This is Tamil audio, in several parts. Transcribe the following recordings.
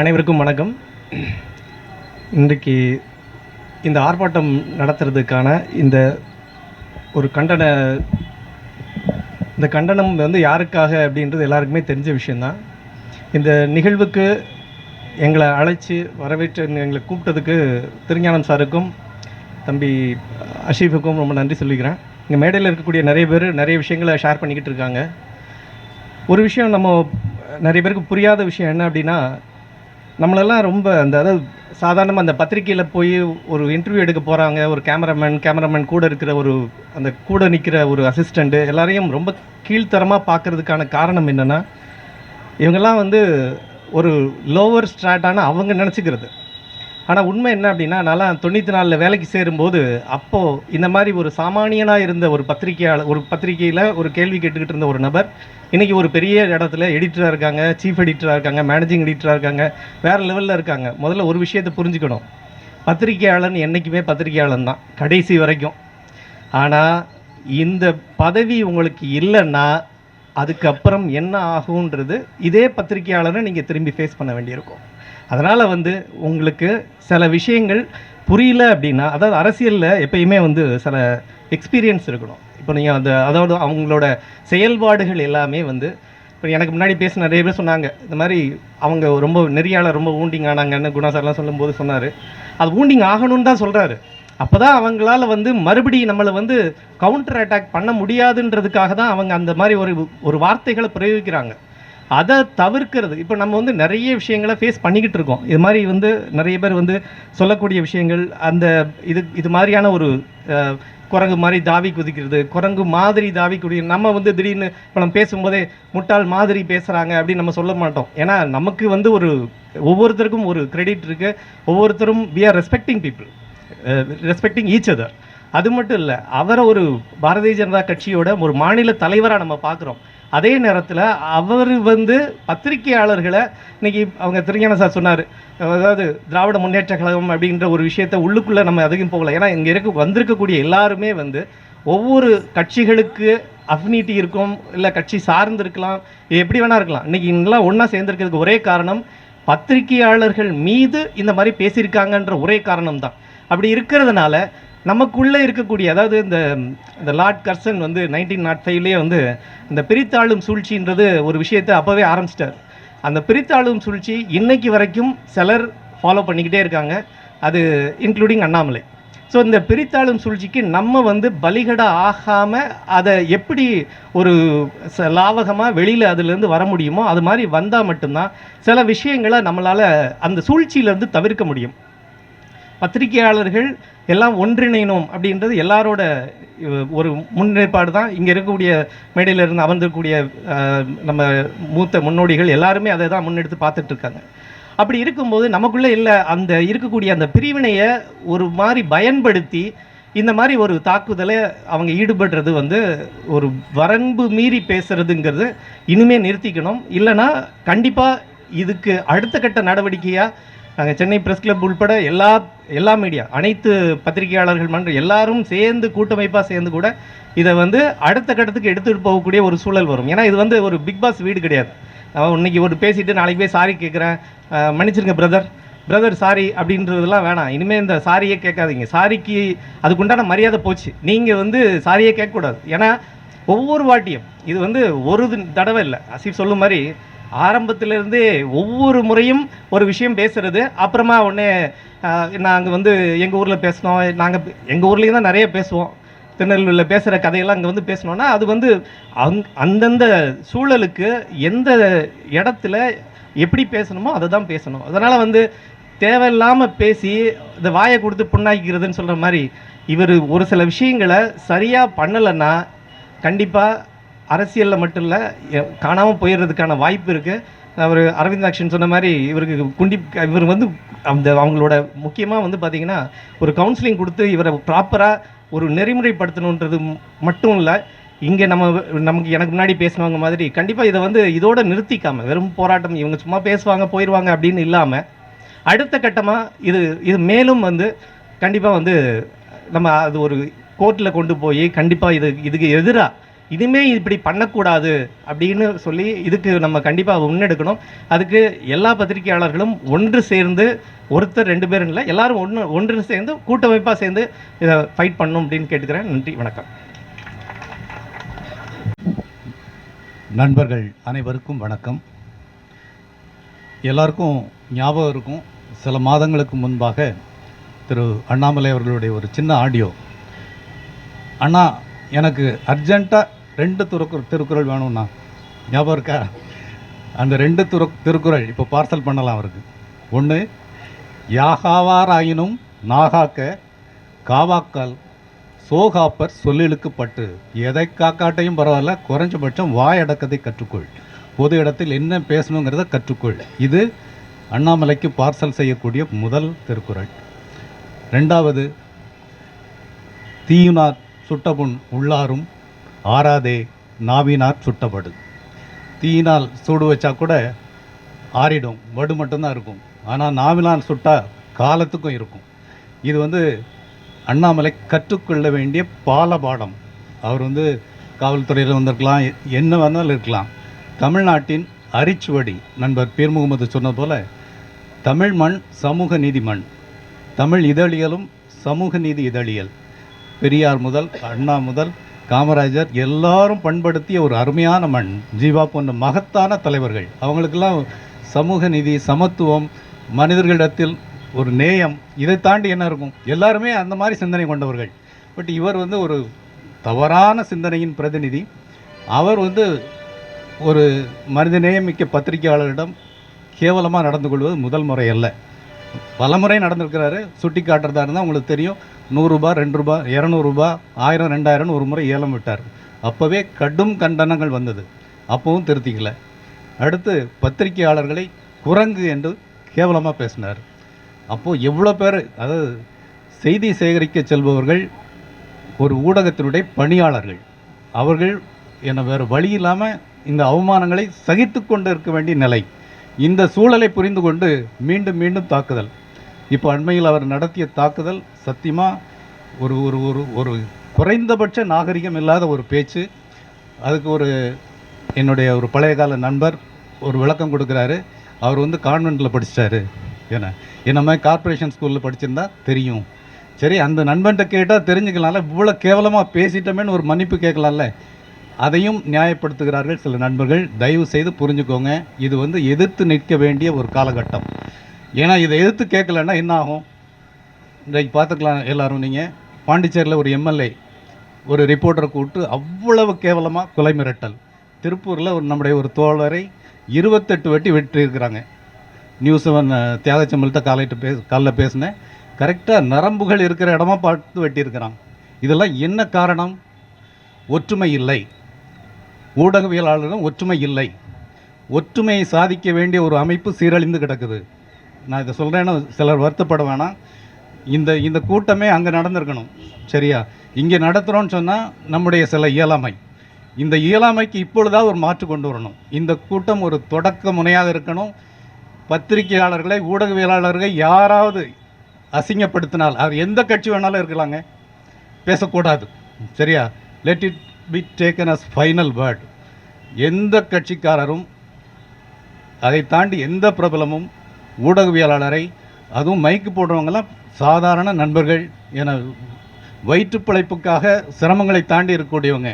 அனைவருக்கும் வணக்கம். இன்றைக்கு இந்த ஆர்ப்பாட்டம் நடத்துறதுக்கான இந்த ஒரு கண்டன இந்த கண்டனம் வந்து யாருக்காக அப்படின்றது எல்லாருக்குமே தெரிஞ்ச விஷயந்தான் இந்த நிகழ்வுக்கு எங்களை அழைச்சி வரவேற்று எங்களை கூப்பிட்டதுக்கு திருஞானம் சாருக்கும் தம்பி அஷீஃபுக்கும் ரொம்ப நன்றி சொல்லிக்கிறேன். இங்கே மேடையில் இருக்கக்கூடிய நிறைய பேர் நிறைய விஷயங்களை ஷேர் பண்ணிக்கிட்டு இருக்காங்க. ஒரு விஷயம் நம்ம நிறைய பேருக்கு புரியாத விஷயம் என்ன அப்படின்னா நம்மளெல்லாம் ரொம்ப அந்த அதாவது சாதாரணமாக அந்த பத்திரிக்கையில் போய் ஒரு இன்டர்வியூ எடுக்க போகிறாங்க ஒரு கேமராமேன் கேமராமேன் கூட இருக்கிற ஒரு அந்த கூட நிற்கிற ஒரு அசிஸ்டண்ட்டு எல்லாரையும் ரொம்ப கீழ்த்தரமாக பார்க்கறதுக்கான காரணம் என்னென்னா இவங்கெல்லாம் வந்து ஒரு லோவர் ஸ்ட்ராட்டான அவங்க நினச்சிக்கிறது. ஆனால் உண்மை என்ன அப்படின்னா நான்லாம் தொண்ணூற்றி நாலில் வேலைக்கு சேரும்போது அப்போது இந்த மாதிரி ஒரு சாமானியனாக இருந்த ஒரு பத்திரிக்கையாளர் ஒரு பத்திரிக்கையில் ஒரு கேள்வி கேட்டுக்கிட்டு இருந்த ஒரு நபர் இன்றைக்கி ஒரு பெரிய இடத்துல எடிட்டராக இருக்காங்க சீஃப் எடிட்டராக இருக்காங்க மேனேஜிங் எடிட்டராக இருக்காங்க வேறு லெவலில் இருக்காங்க. முதல்ல ஒரு விஷயத்தை புரிஞ்சுக்கணும். பத்திரிக்கையாளன் என்றைக்குமே பத்திரிக்கையாளன் தான் கடைசி வரைக்கும். ஆனால் இந்த பதவி உங்களுக்கு இல்லைன்னா அதுக்கப்புறம் என்ன ஆகுன்றது இதே பத்திரிகையாளரை நீங்கள் திரும்பி ஃபேஸ் பண்ண வேண்டியிருக்கும். அதனால் வந்து உங்களுக்கு சில விஷயங்கள் புரியல அப்படின்னா அதாவது அரசியலில் எப்பயுமே வந்து சில எக்ஸ்பீரியன்ஸ் இருக்கணும். இப்போ நீங்கள் அந்த அதாவது அவங்களோட செயல்பாடுகள் எல்லாமே வந்து இப்போ எனக்கு முன்னாடி பேச நிறைய பேர் சொன்னாங்க இந்த மாதிரி அவங்க ரொம்ப நெறியால் ரொம்ப ஊண்டிங் ஆனாங்கன்னு குணா சார்லாம் சொல்லும்போது சொன்னார். அது ஊண்டிங் ஆகணும்னு தான் சொல்கிறாரு அப்போ தான் அவங்களால வந்து மறுபடி நம்மளை வந்து கவுண்டர் அட்டாக் பண்ண முடியாதுன்றதுக்காக தான் அவங்க அந்த மாதிரி ஒரு ஒரு வார்த்தைகளை பிரயோகிக்கிறாங்க. அதை தவிர்க்கிறது. இப்போ நம்ம வந்து நிறைய விஷயங்களை ஃபேஸ் பண்ணிக்கிட்டு இருக்கோம். இது மாதிரி வந்து நிறைய பேர் வந்து சொல்லக்கூடிய விஷயங்கள் அந்த இது இது மாதிரியான ஒரு குரங்கு மாதிரி தாவி குதிக்கிறது குரங்கு மாதிரி தாவி குதி நம்ம வந்து திடீர்னு இப்போ நம்ம பேசும்போதே முட்டாள் மாதிரி பேசுகிறாங்க அப்படின்னு நம்ம சொல்ல மாட்டோம். ஏன்னா நமக்கு வந்து ஒரு ஒவ்வொருத்தருக்கும் ஒரு கிரெடிட் இருக்குது ஒவ்வொருத்தரும் we are respecting people respecting each other அது மட்டும் இல்லை அவரை ஒரு பாரதிய ஜனதா கட்சியோட ஒரு மாநில தலைவராக நம்ம பார்க்குறோம். அதே நேரத்தில் அவர் வந்து பத்திரிகையாளர்களை இன்றைக்கி அவங்க திருஞான சார் சொன்னார். அதாவது திராவிட முன்னேற்ற கழகம் அப்படின்ற ஒரு விஷயத்தை உள்ளுக்குள்ளே நம்ம அதிகம் போகலை. ஏன்னா இங்கே இருக்க வந்திருக்கக்கூடிய எல்லாருமே வந்து ஒவ்வொரு கட்சிகளுக்கு அஃபினிட்டி இருக்கும் இல்லை கட்சி சார்ந்து இருக்கலாம் எப்படி வேணா இருக்கலாம். இன்றைக்கி எல்லாம் ஒன்றா சேர்ந்துருக்கிறதுக்கு ஒரே காரணம் பத்திரிகையாளர்கள் மீது இந்த மாதிரி பேசியிருக்காங்கன்ற ஒரே காரணம் தான் அப்படி இருக்கிறதுனால நமக்குள்ளே இருக்கக்கூடிய அதாவது இந்த இந்த லார்ட் கர்சன் வந்து நைன்டீன் நாட் ஃபைவ்லேயே வந்து இந்த பிரித்தாளும் சூழ்ச்சின்றது ஒரு விஷயத்தை அப்போவே ஆரம்பிச்சிட்டார். அந்த பிரித்தாளும் சூழ்ச்சி இன்னைக்கு வரைக்கும் சிலர் ஃபாலோ பண்ணிக்கிட்டே இருக்காங்க. அது இன்க்ளூடிங் அண்ணாமலை. ஸோ இந்த பிரித்தாளும் சூழ்ச்சிக்கு நம்ம வந்து பலிகடா ஆகாமல் அதை எப்படி ஒரு ச லாவகமாக வெளியில் அதுலேருந்து வர முடியுமோ அது மாதிரி வந்தால் மட்டும்தான் சில விஷயங்களை நம்மளால் அந்த சூழ்ச்சியிலேருந்து தவிர்க்க முடியும். பத்திரிகையாளர்கள் எல்லாம் ஒன்றிணையணும் அப்படின்றது எல்லாரோட ஒரு முன்னேற்பாடு தான். இங்கே இருக்கக்கூடிய மேடையில் இருந்து அமர்ந்திருக்கக்கூடிய நம்ம மூத்த முன்னோடிகள் எல்லாருமே அதை தான் முன்னெடுத்து பார்த்துட்டு இருக்காங்க. அப்படி இருக்கும்போது நமக்குள்ளே இல்லை அந்த இருக்கக்கூடிய அந்த பிரிவினையை ஒரு மாதிரி பயன்படுத்தி இந்த மாதிரி ஒரு தாக்குதலை அவங்க ஈடுபடுறது வந்து ஒரு வரம்பு மீறி பேசுறதுங்கிறது இனிமே நிறுத்திக்கணும். இல்லைன்னா கண்டிப்பாக இதுக்கு அடுத்த கட்ட நடவடிக்கையாக நாங்கள் சென்னை ப்ரெஸ் கிளப் உள்பட எல்லா எல்லா மீடியா அனைத்து பத்திரிகையாளர்கள் மன்ற எல்லாரும் சேர்ந்து கூட்டமைப்பாக சேர்ந்து கூட இதை வந்து அடுத்த கட்டத்துக்கு எடுத்துகிட்டு போகக்கூடிய ஒரு சூழல் வரும். ஏன்னா இது வந்து ஒரு பிக் பாஸ் வீடு கிடையாது. நான் இன்னைக்கு ஒரு பேசிட்டு நாளைக்கு போய் சாரி கேட்குறேன் மன்னிச்சிருங்க பிரதர் பிரதர் சாரி அப்படின்றதெல்லாம் வேணாம். இனிமேல் இந்த சாரியே கேட்காதீங்க. சாரிக்கு அதுக்குண்டான மரியாதை போச்சு. நீங்கள் வந்து சாரியே கேட்கக்கூடாது. ஏன்னா ஒவ்வொரு வாட்டியும் இது வந்து ஒரு தடவை இல்லை. அசிப் சொல்லும் மாதிரி ஆரம்பத்திலிருந்தே ஒவ்வொரு முறையும் ஒரு விஷயம் பேசுறது. அப்புறமா உடனே நாங்கள் வந்து எங்கள் ஊரில் பேசினோம். நாங்கள் எங்கள் ஊர்லேயும் தான் நிறைய பேசுவோம். திருநெல்வேலியில் பேசுகிற கதையெல்லாம் அங்கே வந்து பேசணும்னா அது வந்து அங் அந்தந்த சூழலுக்கு எந்த இடத்துல எப்படி பேசணுமோ அதை தான் பேசணும். அதனால் வந்து தேவையில்லாமல் பேசி இந்த வாயை கொடுத்து புண்ணாக்கிறதுன்னு சொல்கிற மாதிரி இவர் ஒரு சில விஷயங்களை சரியாக பண்ணலைன்னா கண்டிப்பாக அரசியலில் மட்டும் இல்லை காணாமல் போயிடுறதுக்கான வாய்ப்பு இருக்குது அவர் அரவிந்தாக்ஷன் சொன்ன மாதிரி இவருக்கு குண்டி இவர் வந்து அந்த அவங்களோட முக்கியமாக வந்து பார்த்திங்கன்னா ஒரு கவுன்சிலிங் கொடுத்து இவரை ப்ராப்பராக ஒரு நெறிமுறைப்படுத்தணுன்றது மட்டும் இல்லை இங்கே நம்ம நமக்கு எனக்கு முன்னாடி பேசினவங்க மாதிரி கண்டிப்பாக இதை வந்து இதோட நிறுத்திக்காமல் வெறும் போராட்டம் இவங்க சும்மா பேசுவாங்க போயிடுவாங்க அப்படின்னு இல்லாமல் அடுத்த கட்டமாக இது இது மேலும் வந்து கண்டிப்பாக வந்து நம்ம அது ஒரு கோர்ட்டில் கொண்டு போய் கண்டிப்பாக இது இதுக்கு எதிராக இனிமே இப்படி பண்ணக்கூடாது அப்படின்னு சொல்லி இதுக்கு நம்ம கண்டிப்பாக முன்னெடுக்கணும். அதுக்கு எல்லா பத்திரிகையாளர்களும் ஒன்று சேர்ந்து ஒருத்தர் ரெண்டு பேரும் இல்லை எல்லாரும் ஒன்று ஒன்று சேர்ந்து கூட்டமைப்பாக சேர்ந்து இதை ஃபைட் பண்ணும் அப்படின்னு கேட்டுக்கிறேன். நன்றி வணக்கம். நண்பர்கள் அனைவருக்கும் வணக்கம். எல்லாருக்கும் ஞாபகம் இருக்கும் சில மாதங்களுக்கு முன்பாக திரு அண்ணாமலை அவர்களுடைய ஒரு சின்ன ஆடியோ. அண்ணா எனக்கு அர்ஜெண்ட்டாக ரெண்டு திருக்குறள் திருக்குறள் வேணும்ண்ணா ஞாபகம் இருக்கா? அந்த ரெண்டு துரு திருக்குறள் இப்போ பார்சல் பண்ணலாம் அவருக்கு. ஒன்று யாகாவாராயினும் நாகாக்க காவாக்கால் சோகாப்பர் சொல்லிழுக்கு பட்டு எதை காக்காட்டையும் பரவாயில்ல குறைஞ்சபட்சம் வாயடக்கத்தை கற்றுக்கொள். பொது இடத்தில் என்ன பேசணுங்கிறத கற்றுக்கொள். இது அண்ணாமலைக்கு பார்சல் செய்யக்கூடிய முதல் திருக்குறள். ரெண்டாவது தீயுனார் சுட்டபுண் உள்ளாரும் ஆறாதே நாவினார் சுட்டப்படு தீயினால் சூடு வச்சா கூட ஆறிடும் வடு மட்டும்தான் இருக்கும். ஆனால் நாவினால் சுட்டா காலத்துக்கும் இருக்கும். இது வந்து அண்ணாமலை கற்றுக்கொள்ள வேண்டிய பாலபாடம். அவர் வந்து காவல்துறையில் வந்திருக்கலாம் எ- என்ன வேணாலும் இருக்கலாம். தமிழ்நாட்டின் அரிச்சுவடி நண்பர் பீர் முகமது சொன்னது போல் தமிழ் மண் சமூக நீதி மண். தமிழ் இதழியலும் சமூக நீதி இதழியல். பெரியார் முதல் அண்ணா முதல் காமராஜர் எல்லாரும் பண்படுத்திய ஒரு அருமையான மண் ஜீவா போன்ற மகத்தான தலைவர்கள். அவங்களுக்கெல்லாம் சமூக நீதி சமத்துவம் மனிதர்களிடத்தில் ஒரு நேயம் இதை தாண்டி என்ன இருக்கும்? எல்லாருமே அந்த மாதிரி சிந்தனை கொண்டவர்கள். பட் இவர் வந்து ஒரு தவறான சிந்தனையின் பிரதிநிதி. அவர் வந்து ஒரு மனித நேயமிக்க பத்திரிகையாளரிடம் கேவலமாக நடந்து கொள்வது முதல் முறை அல்ல. பலமுறை நடந்திருக்கிறாரு. சுட்டி காட்டுறதா இருந்தால் உங்களுக்கு தெரியும். நூறுரூபா ரெண்டு ரூபா இரநூறுபா ஆயிரம் ரெண்டாயிரம்னு ஒரு முறை ஏலம் விட்டார். அப்போவே கடும் கண்டனங்கள் வந்தது. அப்போவும் திருத்திக்கல. அடுத்து பத்திரிகையாளர்களை குரங்கு என்று கேவலமாக பேசினார். அப்போது எவ்வளோ பேர் அதாவது செய்தி சேகரிக்க செல்பவர்கள் ஒரு ஊடகத்தினுடைய பணியாளர்கள் அவர்கள் என்ன வேறு வழி இல்லாமல் இந்த அவமானங்களை சகித்து கொண்டு இருக்க வேண்டிய நிலை. இந்த சூழலை புரிந்து கொண்டு மீண்டும் மீண்டும் தாக்குதல். இப்போ அண்மையில் அவர் நடத்திய தாக்குதல் சத்தியமாக ஒரு ஒரு ஒரு ஒரு குறைந்தபட்ச நாகரிகம் இல்லாத ஒரு பேச்சு. அதுக்கு ஒரு என்னுடைய ஒரு பழைய கால நண்பர் ஒரு விளக்கம் கொடுக்குறாரு. அவர் வந்து கான்வெண்ட்டில் படிச்சிட்டாரு ஏன்னா என்ன மாதிரி கார்ப்பரேஷன் ஸ்கூலில் படிச்சிருந்தா தெரியும். சரி அந்த நண்பன்கிட்ட கேட்டால் தெரிஞ்சுக்கலாம்ல. இவ்வளோ கேவலமாக பேசிட்டோமேன்னு ஒரு மன்னிப்பு கேட்கலாம்ல. அதையும் நியாயப்படுத்துகிறார்கள் சில நண்பர்கள். தயவு செய்து புரிஞ்சுக்கோங்க இது வந்து எதிர்த்து நிற்க வேண்டிய ஒரு காலகட்டம். ஏன்னா இதை எதிர்த்து கேட்கலன்னா என்ன ஆகும்? இன்றைக்கு பார்த்துக்கலாம் எல்லோரும் நீங்கள் பாண்டிச்சேரியில் ஒரு எம்எல்ஏ ஒரு ரிப்போர்ட்டரை கூப்பிட்டு அவ்வளவு கேவலமாக கொலை மிரட்டல். திருப்பூரில் ஒரு நம்முடைய ஒரு தோழரை இருபத்தெட்டு வெட்டி வெட்டியிருக்கிறாங்க. நியூஸ் செவன் தியாகச்சம்பல்கிட்ட காலையிட்டு பே காலைல பேசினேன். கரெக்டாக நரம்புகள் இருக்கிற இடமா பார்த்து வெட்டியிருக்கிறான் இதெல்லாம் என்ன காரணம்? ஒற்றுமை இல்லை. ஊடகவியலாளர்களும் ஒற்றுமை இல்லை. ஒற்றுமையை சாதிக்க வேண்டிய ஒரு அமைப்பு சீரழிந்து கிடக்குது. நான் இதை சொல்கிறேன்னா சிலர் வருத்தப்பட வேணாம். இந்த இந்த கூட்டமே அங்கே நடந்திருக்கணும். சரியா? இங்கே நடத்துகிறோன்னு சொன்னால் நம்முடைய சில இயலாமை. இந்த இயலாமைக்கு இப்பொழுதா ஒரு மாற்று கொண்டு வரணும். இந்த கூட்டம் ஒரு தொடக்க முனையாக இருக்கணும். பத்திரிகையாளர்களை ஊடகவியலாளர்களை யாராவது அசிங்கப்படுத்தினால் அவர் எந்த கட்சி வேணாலும் இருக்கலாங்க. பேசக்கூடாது. சரியா? Let it be taken as final word எந்த கட்சிக்காரரும் அதை தாண்டி எந்த பிரபலமும் ஊடகவியலாளரை அதுவும் மைக்கு போடுறவங்கெல்லாம் சாதாரண நண்பர்கள் என வயிற்று பிழைப்புக்காக சிரமங்களை தாண்டி இருக்கக்கூடியவங்க.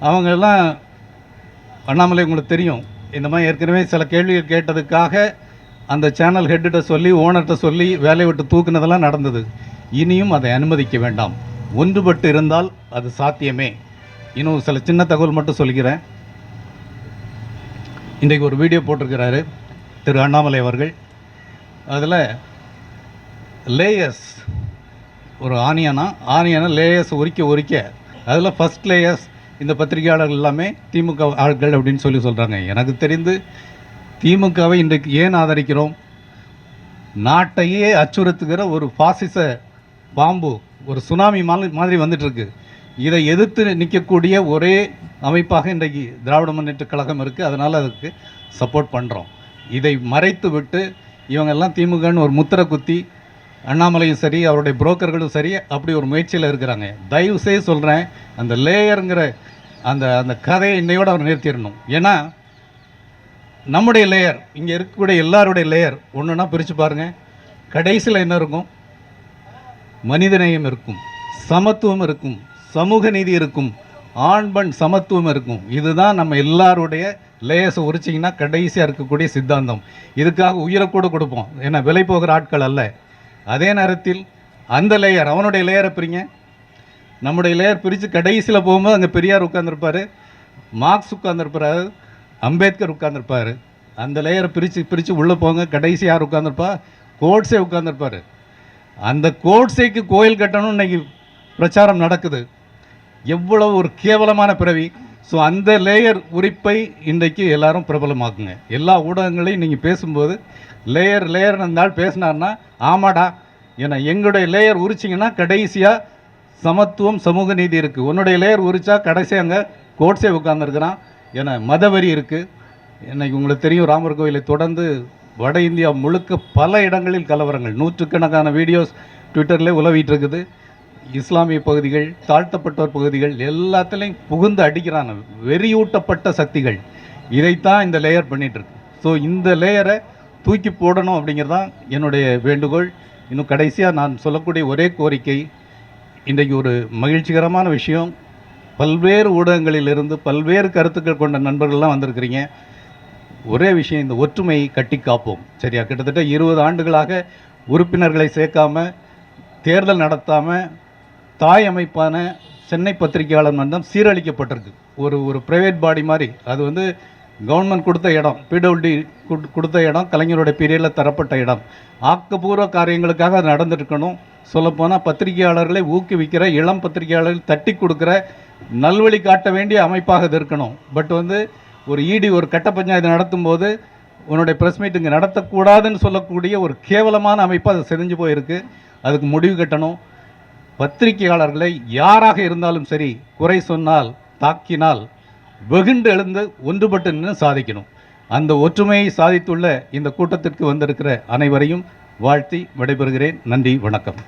அவங்கெல்லாம் அண்ணாமலை உங்களுக்கு தெரியும். இந்த மாதிரி ஏற்கனவே சில கேள்விகள் கேட்டதுக்காக அந்த சேனல் ஹெட்டிட்ட சொல்லி ஓனர்கிட்ட சொல்லி வேலையை விட்டு தூக்குனதெல்லாம் நடந்தது. இனியும் அதை அனுமதிக்க வேண்டாம். ஒன்றுபட்டு இருந்தால் அது சாத்தியமே. இன்னும் சில சின்ன தகவல் மட்டும் சொல்லிக்கிறேன் இன்றைக்கு ஒரு வீடியோ போட்டிருக்கிறாரு திரு அண்ணாமலை அவர்கள். அதில் லேயர்ஸ் ஒரு ஆனியனா? ஆனியனை லேயர்ஸ் உரிக்க உரிக்க. அதில் ஃபஸ்ட் லேயர்ஸ் இந்த பத்திரிகையாளர்கள் எல்லாமே திமுக ஆட்கள் அப்படின்னு சொல்லி சொல்கிறாங்க எனக்கு தெரிந்து திமுகவை இன்றைக்கு ஏன் ஆதரிக்கிறோம்? நாட்டையே அச்சுறுத்துகிற ஒரு பாசிச பாம்பு ஒரு சுனாமி மாதிரி மாதிரி வந்துட்டு இதை எதிர்த்து நிற்கக்கூடிய ஒரே அமைப்பாக இன்றைக்கு திராவிட முன்னேற்ற கழகம் இருக்குது அதனால் அதுக்கு சப்போர்ட் பண்ணுறோம் இதை மறைத்து விட்டு இவங்கெல்லாம் திமுகன்னு ஒரு முத்திரை குத்தி அண்ணாமலையும் சரி அவருடைய புரோக்கர்களும் சரி அப்படி ஒரு முயற்சியில் இருக்கிறாங்க. தயவு செய்து சொல்கிறேன் அந்த லேயருங்கிற அந்த அந்த கதையை இன்னையோடு அவர் நிறுத்திடணும். ஏன்னா நம்முடைய லேயர் இங்கே இருக்கக்கூடிய எல்லாருடைய லேயர் ஒன்றுனா பிரித்து பாருங்கள் கடைசியில் என்ன இருக்கும்? மனிதநேயம் இருக்கும். சமத்துவம் இருக்கும். சமூக நீதி இருக்கும் ஆண் பெண் சமத்துவம் இருக்கும். இதுதான் நம்ம எல்லாருடைய லேயர்ஸை உரிச்சிங்கன்னா கடைசியாக இருக்கக்கூடிய சித்தாந்தம். இதுக்காக உயிரை கூட கொடுப்போம். ஏன்னா விலை போகிற ஆட்கள் அல்ல. அதே நேரத்தில் அந்த லேயர் அவனுடைய லேயரை பிரிங்க. நம்முடைய லேயர் பிரித்து கடைசியில் போகும்போது அங்கே பெரியார் உட்காந்துருப்பார் மார்க்ஸ் உட்காந்துருப்பார் அம்பேத்கர் உட்காந்துருப்பார் அந்த லேயரை பிரித்து பிரித்து உள்ளே போங்க. கடைசி யார் உட்காந்துருப்பா கோட்ஸே உட்காந்துருப்பார் அந்த கோட்ஸைக்கு கோயில் கட்டணும்னு இன்றைக்கி பிரச்சாரம் நடக்குது. எவ்வளவு ஒரு கேவலமான பிறவி. ஸோ அந்த லேயர் உரிப்பை இன்றைக்கு எல்லாரும் பிரபலமாக்குங்க. எல்லா ஊடகங்களையும் நீங்கள் பேசும்போது லேயர் லேயர் இருந்தால் பேசினார்னா ஆமாடா ஏன்னா எங்களுடைய லேயர் உரிச்சிங்கன்னா கடைசியாக சமத்துவம் சமூக நீதி இருக்குது உன்னுடைய லேயர் உரிச்சா கடைசி அங்கே கோட்ஸே உட்காந்துருக்கிறான் ஏன்னா மதவரி இருக்குது இன்னைக்கு உங்களுக்கு தெரியும் ராமர் கோயிலை தொடர்ந்து வட இந்தியா முழுக்க பல இடங்களில் கலவரங்கள். நூற்றுக்கணக்கான வீடியோஸ் ட்விட்டரில் உலவிட்டு இருக்குது. இஸ்லாமிய பகுதிகள் தாழ்த்தப்பட்டோர் பகுதிகள் எல்லாத்துலேயும் புகுந்து அடிக்கிறாங்க. வெறியூட்டப்பட்ட சக்திகள். இதைத்தான் இந்த லேயர் பண்ணிகிட்ருக்கு ஸோ இந்த லேயரை தூக்கி போடணும் அப்படிங்கிறது தான் என்னுடைய வேண்டுகோள். இன்னும் கடைசியாக நான் சொல்லக்கூடிய ஒரே கோரிக்கை இன்றைக்கு ஒரு மகிழ்ச்சிகரமான விஷயம். பல்வேறு ஊடகங்களிலிருந்து பல்வேறு கருத்துக்கள் கொண்ட நண்பர்கள்லாம் வந்திருக்கிறீங்க. ஒரே விஷயம் இந்த ஒற்றுமையை கட்டி காப்போம். சரியா? கிட்டத்தட்ட இருபது ஆண்டுகளாக உறுப்பினர்களை சேர்க்காம தேர்தல் நடத்தாமல் தாய் அமைப்பான சென்னை பத்திரிகையாளர் மன்றம் சீரழிக்கப்பட்டிருக்கு. ஒரு ஒரு ப்ரைவேட் பாடி மாதிரி. அது வந்து கவர்மெண்ட் கொடுத்த இடம் பிடபிள்யூடி கொடுத்த இடம் கலைஞருடைய பீரியடில் தரப்பட்ட இடம். ஆக்கப்பூர்வ காரியங்களுக்காக அது நடந்துருக்கணும். சொல்லப்போனால் பத்திரிகையாளர்களை ஊக்குவிக்கிற இளம் பத்திரிகையாளர்கள் தட்டி கொடுக்குற நல்வழி காட்ட வேண்டிய அமைப்பாக இது இருக்கணும். பட் வந்து ஒரு இடி ஒரு கட்ட பஞ்சாயத்து நடத்தும்போது உன்னுடைய ப்ரெஸ் மீட் இங்கே நடத்தக்கூடாதுன்னு சொல்லக்கூடிய ஒரு கேவலமான அமைப்பு அது செஞ்சு போயிருக்கு. அதுக்கு முடிவு கட்டணும். பத்திரிகையாளர்களை யாராக இருந்தாலும் சரி குறை சொன்னால் தாக்கினால் வெகுண்டு எழுந்து ஒன்றுபட்டு நின்று சாதிக்கணும். அந்த ஒற்றுமையை சாதித்துள்ள இந்த கூட்டத்திற்கு வந்திருக்கிற அனைவரையும் வாழ்த்தி விடைபெறுகிறேன். நன்றி வணக்கம்.